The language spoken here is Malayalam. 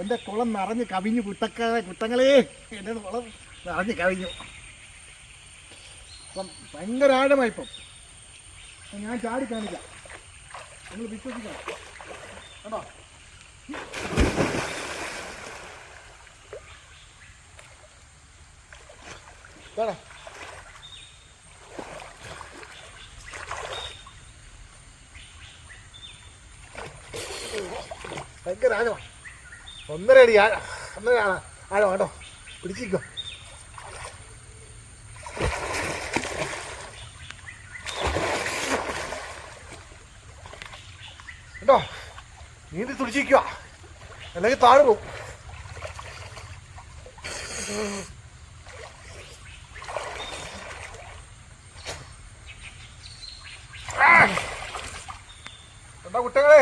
എന്റെ കുളം നിറഞ്ഞ് കവിഞ്ഞു കുട്ടക്ക കുട്ടങ്ങളെ എന്റെ കുളം നിറഞ്ഞ് കവിഞ്ഞു. അപ്പം ഭയങ്കര ആഴമായി ഇപ്പം. ഞാൻ ചാടി കാണിക്കാം. നിങ്ങൾ വിശ്വസിക്കണം. കേട്ടോ വേണം? ഭയങ്കര ആഴമാണ് ഒന്നര അടി ആഴം ഒന്നര ആഴം കേട്ടോ. പിടിച്ചിരിക്കോ. കേട്ടോ. നീന്തി തുടിച്ചിരിക്കുക അല്ലെങ്കിൽ താഴെ പോകും. എന്താ കുട്ടികളെ